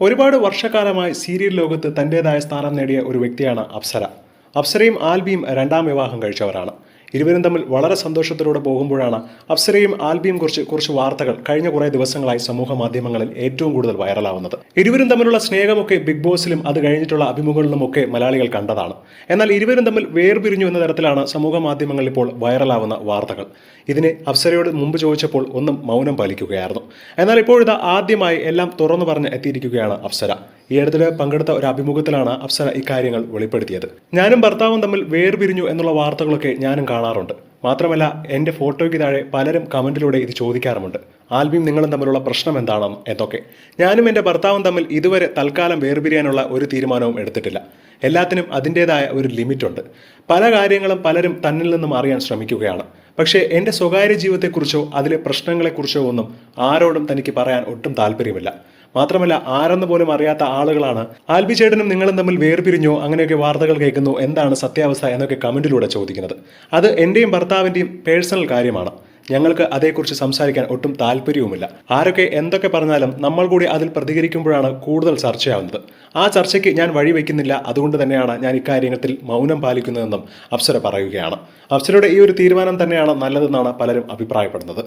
ഒരുപാട് വർഷക്കാലമായി സീരിയൽ ലോകത്ത് തന്റെതായ സ്ഥാനം നേടിയ ഒരു വ്യക്തിയാണ് അപ്സര. അപ്സരയും ആൽബിയും രണ്ടാം വിവാഹം കഴിച്ചവരാണ്. ഇരുവരും തമ്മിൽ വളരെ സന്തോഷത്തിലൂടെ പോകുമ്പോഴാണ് അപ്സരയും ആൽബിയും കുറിച്ച് കുറച്ച് വാർത്തകൾ കഴിഞ്ഞ കുറേ ദിവസങ്ങളായി സമൂഹ മാധ്യമങ്ങളിൽ ഏറ്റവും കൂടുതൽ വൈറലാവുന്നത്. ഇരുവരും തമ്മിലുള്ള സ്നേഹമൊക്കെ ബിഗ് ബോസിലും അത് കഴിഞ്ഞിട്ടുള്ള അഭിമുഖങ്ങളിലും ഒക്കെ മലയാളികൾ കണ്ടതാണ്. എന്നാൽ ഇരുവരും തമ്മിൽ വേർപിരിഞ്ഞു എന്ന തരത്തിലാണ് സമൂഹ മാധ്യമങ്ങളിൽ ഇപ്പോൾ വൈറലാവുന്ന വാർത്തകൾ. ഇതിനെ അപ്സരയോട് മുമ്പ് ചോദിച്ചപ്പോൾ ഒന്നും മൗനം പാലിക്കുകയായിരുന്നു. എന്നാൽ ഇപ്പോഴിതാ ആദ്യമായി എല്ലാം തുറന്നു പറഞ്ഞ് എത്തിയിരിക്കുകയാണ് അപ്സര. ഈ അടുത്തിടെ പങ്കെടുത്ത ഒരു അഭിമുഖത്തിലാണ് അപ്സര ഇക്കാര്യങ്ങൾ വെളിപ്പെടുത്തിയത്. ഞാനും ഭർത്താവും തമ്മിൽ വേർപിരിഞ്ഞു എന്നുള്ള വാർത്തകളൊക്കെ ഞാനും കാണാറുണ്ട്. മാത്രമല്ല എന്റെ ഫോട്ടോയ്ക്ക് താഴെ പലരും കമന്റിലൂടെ ഇത് ചോദിക്കാറുമുണ്ട്. ആൽബിയും നിങ്ങളും തമ്മിലുള്ള പ്രശ്നം എന്താണ് എന്നൊക്കെ ഞാനും എന്റെ ഭർത്താവും തമ്മിൽ ഇതുവരെ തൽക്കാലം വേർപിരിയാനുള്ള ഒരു തീരുമാനവും എടുത്തിട്ടില്ല. എല്ലാത്തിനും അതിന്റേതായ ഒരു ലിമിറ്റുണ്ട്. പല കാര്യങ്ങളും പലരും തന്നിൽ നിന്നും അറിയാൻ ശ്രമിക്കുകയാണ്. പക്ഷേ എന്റെ സ്വകാര്യ ജീവിതത്തെക്കുറിച്ചോ അതിലെ പ്രശ്നങ്ങളെക്കുറിച്ചോ ഒന്നും ആരോടും തനിക്ക് പറയാൻ ഒട്ടും താല്പര്യമില്ല മാത്രമല്ല ആരെന്ന് പോലും അറിയാത്ത ആളുകളാണ്. ആൽബി ചേട്ടനും നിങ്ങളും തമ്മിൽ വേർപിരിഞ്ഞോ അങ്ങനെയൊക്കെ വാർത്തകൾ കേൾക്കുന്നു എന്താണ് സത്യാവസ്ഥ എന്നൊക്കെ കമന്റിലൂടെ ചോദിക്കുന്നത്. അത് എന്റെയും ഭർത്താവിന്റെയും പേഴ്സണൽ കാര്യമാണ്. ഞങ്ങൾക്ക് അതേക്കുറിച്ച് സംസാരിക്കാൻ ഒട്ടും താല്പര്യവുമില്ല. ആരൊക്കെ എന്തൊക്കെ പറഞ്ഞാലും നമ്മൾ കൂടി അതിൽ പ്രതികരിക്കുമ്പോഴാണ് കൂടുതൽ ചർച്ചയാവുന്നത്. ആ ചർച്ചയ്ക്ക് ഞാൻ വഴിവെക്കുന്നില്ല അതുകൊണ്ട് തന്നെയാണ് ഞാൻ ഇക്കാര്യത്തിൽ മൗനം പാലിക്കുന്നതെന്നും അപ്സര പറയുകയാണ്. അപ്സരയുടെ ഈ ഒരു തീരുമാനം തന്നെയാണ് നല്ലതെന്നാണ് പലരും അഭിപ്രായപ്പെടുന്നത്.